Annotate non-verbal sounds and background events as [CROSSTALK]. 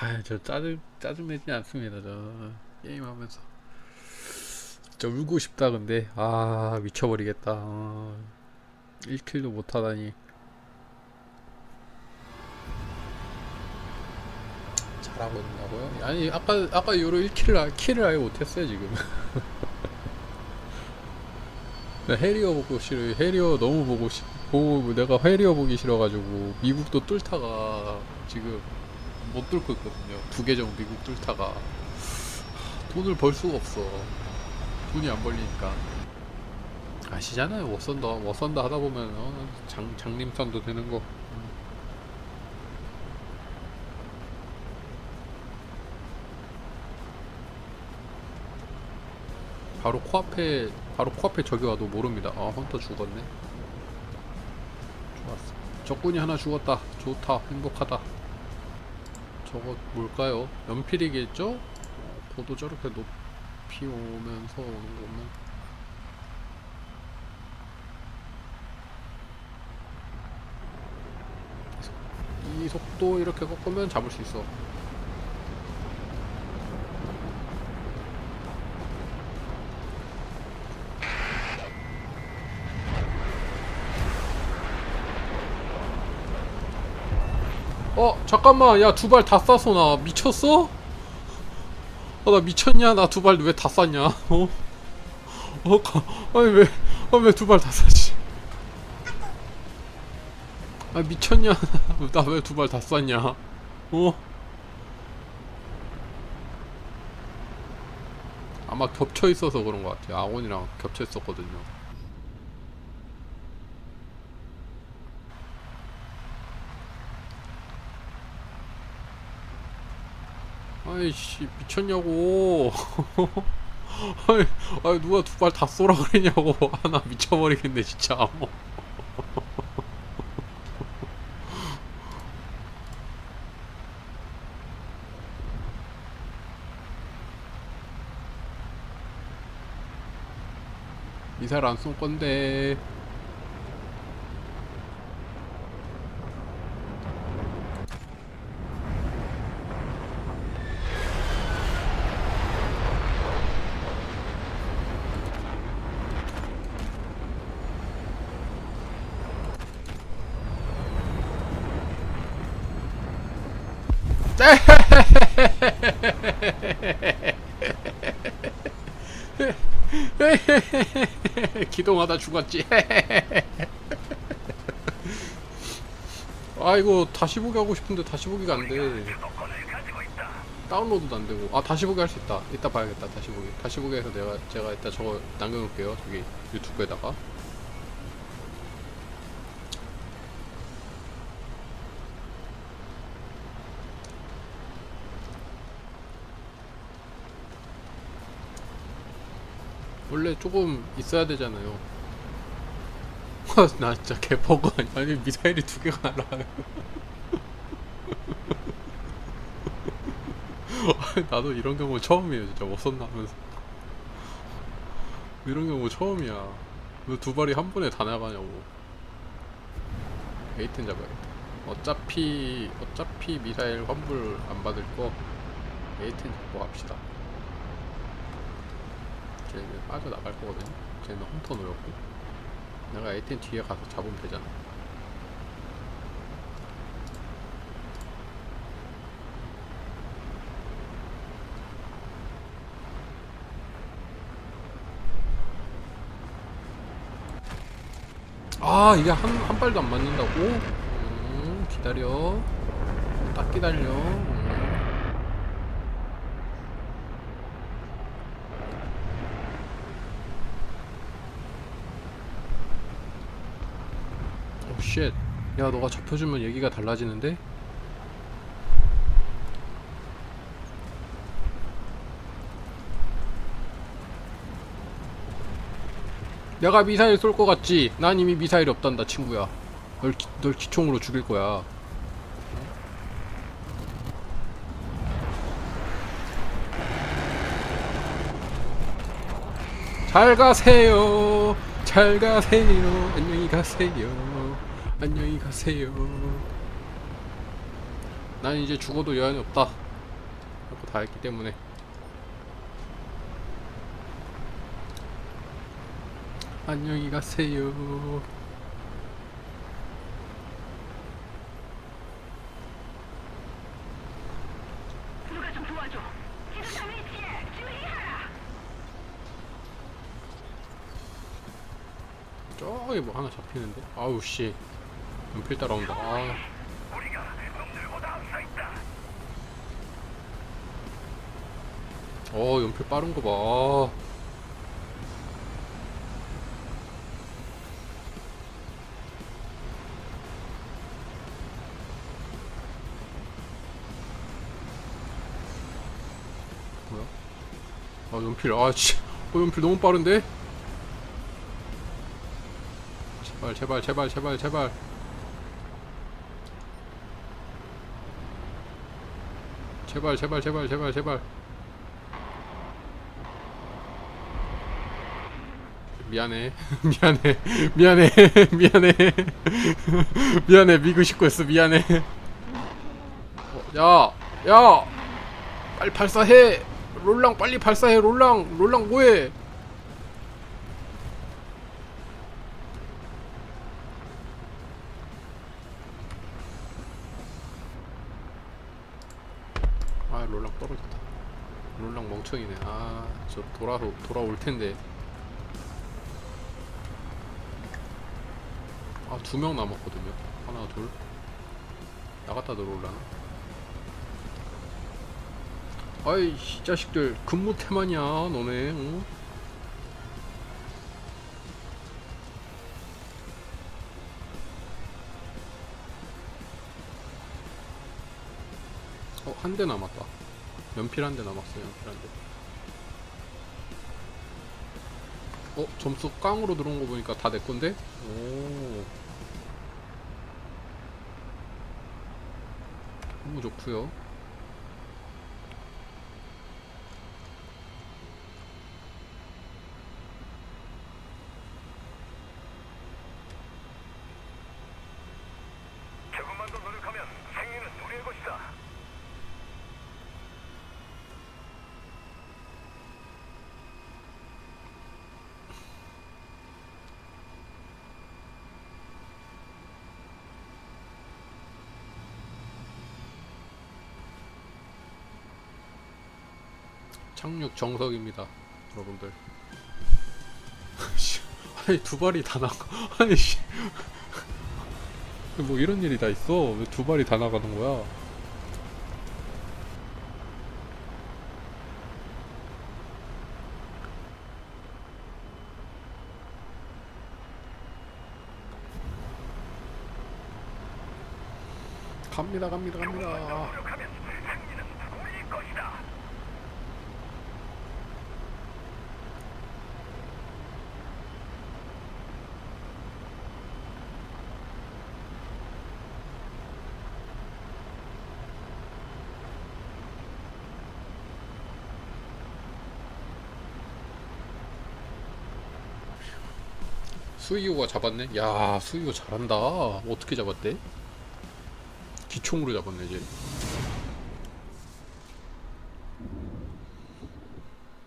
아저 짜증 짜증내지 않습니다 저. 게임하면서. 진짜 울고 싶다 근데. 아 미쳐버리겠다. 어, 1킬도 못하다니. 잘하고 있나고요? 아니 아까 아까 요로 1킬을 킬을 아예 못했어요 지금. [LAUGHS] 나 해리어 보고 싫어. 해리어 너무 보고 싶 보고 내가 해리어 보기 싫어가지고 미국도 뚫다가 지금 못 뚫고 있거든요 두 계정 미국 뚫다가 하, 돈을 벌 수가 없어 돈이 안 벌리니까 아시잖아요 워선다 워선다 하다 보면 어, 장 장림선도 되는 거 바로 코앞에 바로 코앞에 적이 와도 모릅니다. 아 헌터 죽었네. 좋았어. 적군이 하나 죽었다. 좋다. 행복하다. 저거 뭘까요? 연필이겠죠? 보도 저렇게 높이 오면서 오는 거면 이 속도 이렇게 꺾으면 잡을 수 있어. 어 잠깐만. 야 두 발 다 쐈어 나. 미쳤어? 어 나 미쳤냐? 나 두 발 왜 다 쐈냐? 어? 어 가, 아니 왜왜 두 발 다 쐈지? 아 미쳤냐? [LAUGHS] 나 왜 두 발 다 쐈냐? 어? 아마 겹쳐 있어서 그런 것 같아요. 아원이랑 겹쳐 있었거든요 아이씨 미쳤냐고. [LAUGHS] 아이, 아이 누가 두 발 다 쏘라 그랬냐고. [LAUGHS] 하나 미쳐버리겠네 진짜. 뭐. [LAUGHS] 미사일 안 쏜 건데 [LAUGHS] 기동하다 죽었지. [LAUGHS] 아이고 다시 보기 하고 싶은데 다시 보기가 안 돼. 다운로드도 안 되고. 아 다시 보기 할 수 있다. 이따 봐야겠다. 다시 보기. 다시 보기 해서 내가 제가 이따 저거 남겨놓을게요. 저기 유튜브에다가. 원래 조금 있어야 되잖아요. 나 진짜 개버거? 아니 미사일이 두 개가 날아가요. 아니, 나도 이런 경우 처음이에요 진짜 워선 나면서 이런 경우 처음이야. 왜 두 발이 한 번에 다 나가냐고. 에이텐 잡아야겠다. 어차피 어차피 미사일 환불 안 받을 거 에이텐 잡고 갑시다. 쟤는 빠져나갈 거거든요. 쟤는 홈터 노렸고. 내가 에이텐 뒤에 가서 잡으면 되잖아. 아 이게 한, 한 발도 안 맞는다고? 음, 기다려. 딱 기다려 음. 오 쉣. 야, 너가 접혀주면 얘기가 달라지는데? 내가 미사일 쏠 것 같지? 난 이미 미사일이 없단다, 친구야. 널, 기, 널 기총으로 죽일 거야. 잘 가세요. 잘 가세요. 안녕히 가세요. 안녕히 가세요. 난 이제 죽어도 여한이 없다. 다 했기 때문에 안녕히 가세요. 저기 뭐 하나 잡히는데? 아우 씨. 연필 따라온다. 아. 어 연필 빠른 거 봐. 아. 뭐야? 아 연필 아 씨. 어 연필 너무 빠른데? 제발 제발 제발 제발 제발. 제발 제발 제발 제발 제발. 미안해 [LAUGHS] 미안해 미안해 [LAUGHS] 미안해 [LAUGHS] 미안해 미고 싶고 했어 미안해 어, 야! 야! 빨리 발사해! 롤랑 빨리 발사해 롤랑 롤랑 뭐해 아 롤랑 떨어졌다 멍청이네. 아 저 돌아서 돌아올 텐데. 아 두 명 남았거든요. 하나 둘. 나갔다 들어올라나? 아이 이 자식들. 근무 태만이야 너네 응? 어 한 대 남았다 연필 한 대 남았어요 연필 한대 어 점수 깡으로 들어온 거 보니까 다 내 건데? 오. 너무 좋고요 조금만 더 노력하면 생리는 우리의 것이다. 착륙 정석입니다, 여러분들. [LAUGHS] 씨, 아니 두 발이 다 나가. [LAUGHS] 아니 씨. 뭐 이런 일이 다 있어. 왜 두 발이 다 나가는 거야? 갑니다, 갑니다, 갑니다. 노력하면 생리는 우리의 것이다. 수이오가 잡았네. 야, 수이오 잘한다. 어떻게 잡았대? 기총으로 잡았네, 이제.